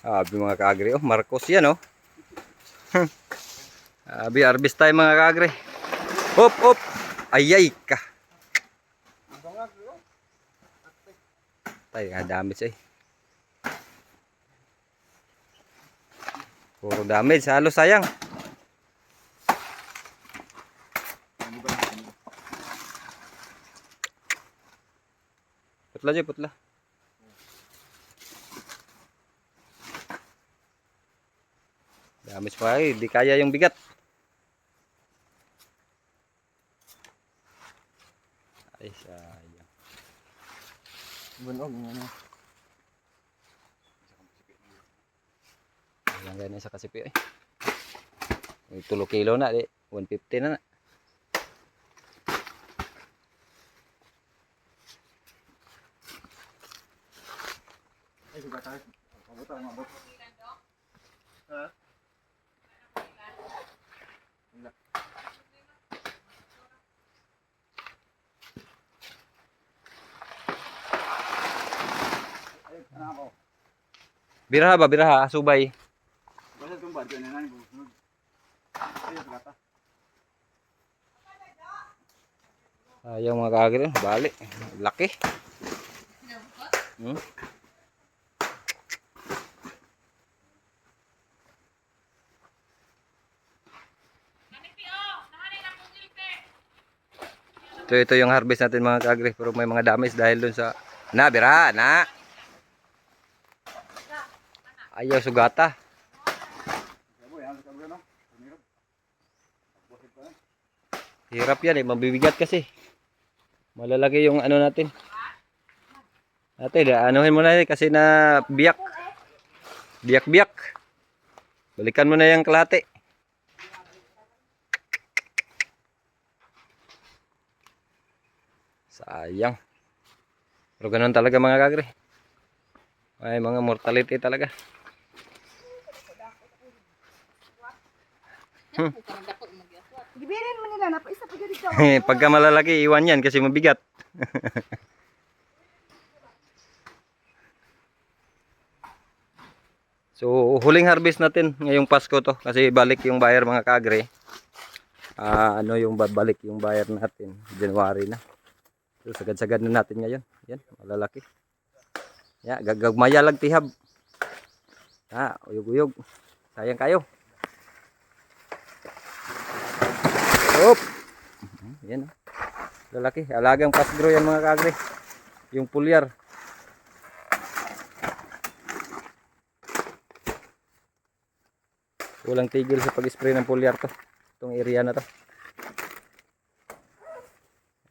Abi mga kaagri. Oh, Marcos yan oh. Abi, harvest tayo mga kaagri. Hop, hop. Ayay ka. Tay, nga damage eh. Puro damage. Halos sayang. Putla dyan, putla. Damage pa eh. Di kaya yung bigat. Ay, sayang. Bunog ano. Ilang ganyan sa kasipi eh. May tulo kilo na di. 150 na na. Ay sugat tayo. Pabuta mabot. Ha? Wala. Ay, ano ako? Biraha ba? Biraha. Subay. Basta itong badyo na nani busunod. Ay, sugat ta. Ayaw mga kagri. Bali. Laki. Hmm? So ito yung harvest natin mga kagri. Pero may mga damage dahil dun sa... Na, biraha. Na. Ayaw sugata. Hirap yan eh, mabibigat kasi. Malalaki yung ano natin. Ate, anuhin mo na eh, kasi na biyak. Biyak-biyak. Balikan mo na yung kalate. Sayang. Pero ganun talaga mga kagre. Ay, mga mortality talaga. Gibirin mo nila na pa isa pa dito. Pagka malalaki, iwan yan kasi mabigat. so, huling harvest natin ngayong Pasko to kasi balik yung buyer mga kagre. Ah, ano yung babalik yung buyer natin January na. So, sagad-sagad na natin ngayon. Yan, malalaki. Ya, gagagmaya lang tihab. Ha, uyog-uyog. Sayang kayo. Hop. Yan. oh. Lalaki. Alagang pasgro yan mga kagre. Yung pulyar. Walang tigil sa pag-spray ng pulyar to. Itong area na to.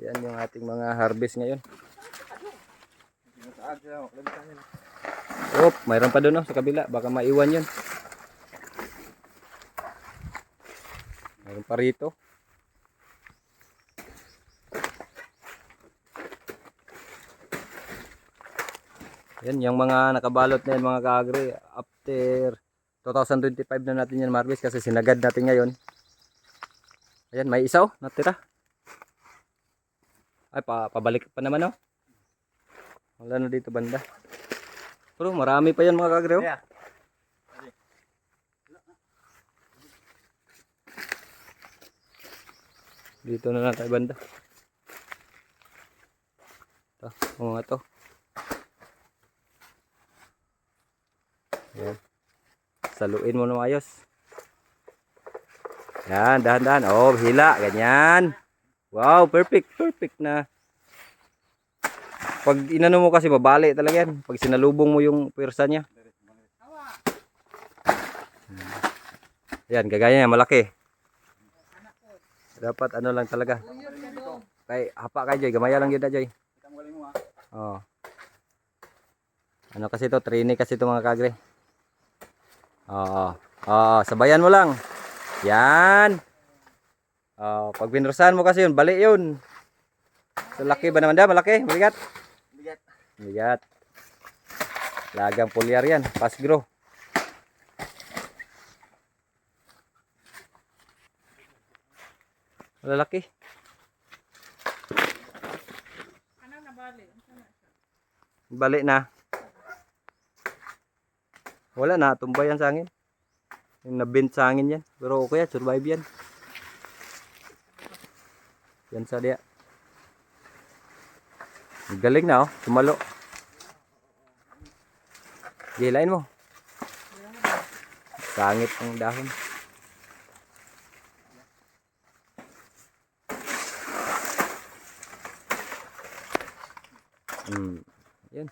Ayan yung ating mga harvest ngayon. Hop, mayroon pa doon oh, sa kabila. Baka maiwan yun. Mayroon pa rito. Yan, yung mga nakabalot na yan mga kagre. After 2025 na natin yan marvis kasi sinagad natin ngayon. Ayan, may isa oh, natira. Ay, pa, pabalik pa naman oh. Wala na dito banda. Pero marami pa yan mga kagre oh. Yeah. Dito na lang tayo banda. Ito, mga to. Saluin mo na ayos. Yan, dahan-dahan. Oh, hila. Ganyan. Wow, perfect. Perfect na. Pag inano mo kasi mabali talaga yan. Pag sinalubong mo yung pwersa niya. Yan, gagaya niya. Malaki. Dapat ano lang talaga. Kay hapa kay Joy, gamaya lang yun na Joy. Oh. Ano kasi to, trainee kasi to mga kagre. Oo. Oo, sabayan mo lang. Yan. Oh, pag binursahan mo kasi yun, bali yun. So, laki ba naman da? Malaki? Mabigat? Bigat. Mabigat. Lagang pulyar yan. Fast grow. Malalaki. Balik na. Wala na, tumbay yan sa hangin. Yung nabent sa yan. Pero okay yan, survive yan. Yan sa. Ang Galing na oh, tumalo. Gilain mo. Sangit ang dahon. Hmm. Yan.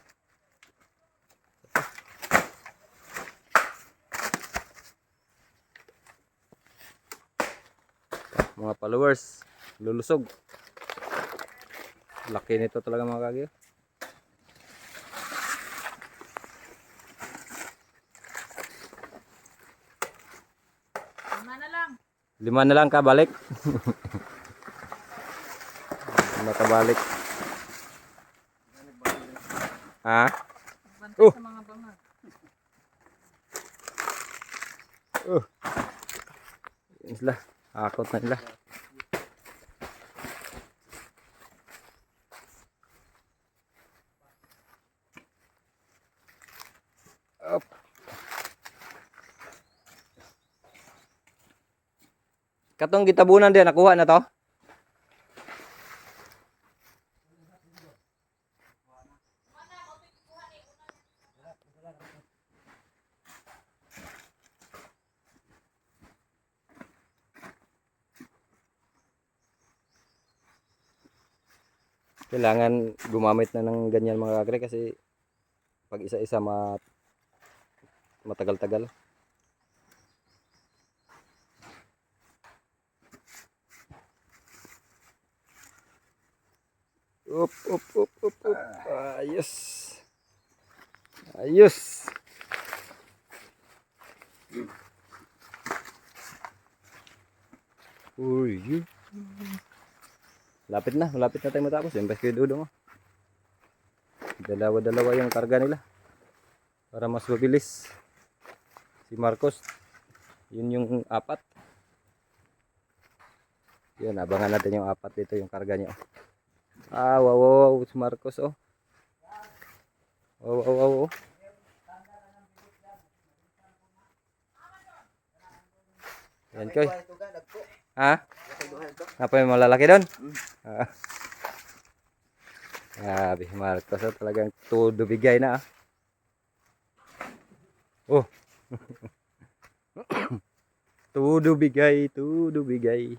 Mga followers. Lulusog. Laki nito talaga mga kagyo. Lima na lang. lima na lang ka balik lima ka balik ha? Bantay Oh. sa mga bangag. Yan sila akot na nila Up. Katong gitabunan din nakuha na to. Kailangan gumamit na ng ganyan mga kagre kasi pag isa-isa mat matagal-tagal. Up, up, up, up, up. Ayos. Ayos. Uy, yun. Lapit na, malapit na tayo matapos. Yung basket dudong. oh. Dalawa-dalawa yung karga nila. Para mas mabilis. Si Marcos, yun yung apat. Yun, abangan natin yung apat dito yung karga niya. Ah, wow, wow, wow, si Marcos, oh. Wow, wow, wow, oh. Yan, Koy. Ha? Apa yung malalaki doon? Ah. Grabe, Marcos, oh, talagang todo bigay na, ah. Oh. todo bigay, todo bigay.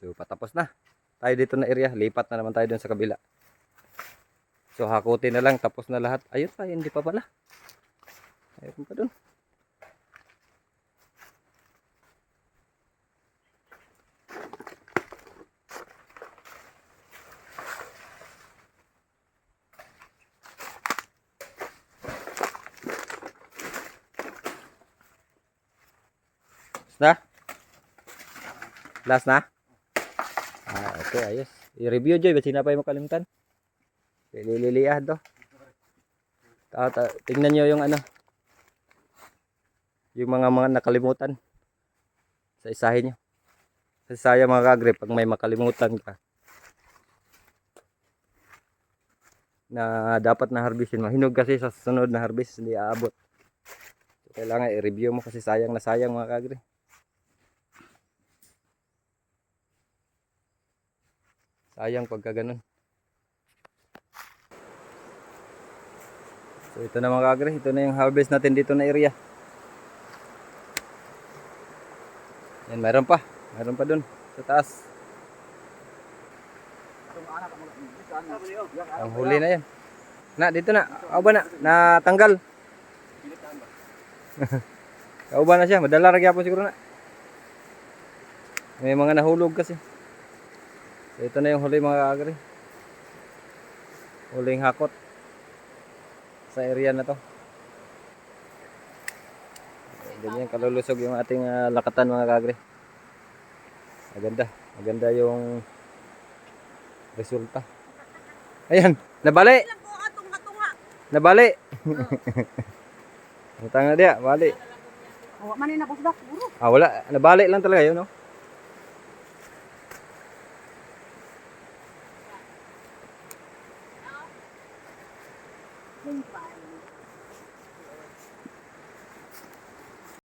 So, patapos na. Tayo dito na area. Lipat na naman tayo dun sa kabila. So, hakutin na lang. Tapos na lahat. Ayun pa, hindi pa pala. Ayun pa dun. Na? Last na? Ah, okay, ayos. I-review Joy, ba't sinapay mo kalimutan? Lililiah to. Ta ta tingnan nyo yung ano. Yung mga mga nakalimutan. Sa isahin nyo. Kasi sayang mga kagre, pag may makalimutan ka. Na dapat na harvestin. Mahinog kasi sa sunod na harvest, hindi aabot. Kailangan i-review mo kasi sayang na sayang mga kagre. Sayang pagka ganun. So ito na mga kagre, ito na yung harvest natin dito na area. Yan, mayroon pa. Mayroon pa dun sa taas. Ang huli na yan. Na, dito na. Ako ba na? Natanggal. Ako ba na siya? Madala po siguro na. May mga nahulog kasi. So, ito na yung huli mga kagre. Huling hakot sa area na to. Ganyan kalulusog yung ating ah, lakatan mga kagre. Maganda. Maganda yung resulta. Ayan, nabali. Nabali. Ang tanga dia, bali. Ah, wala. Nabali lang talaga yun, no?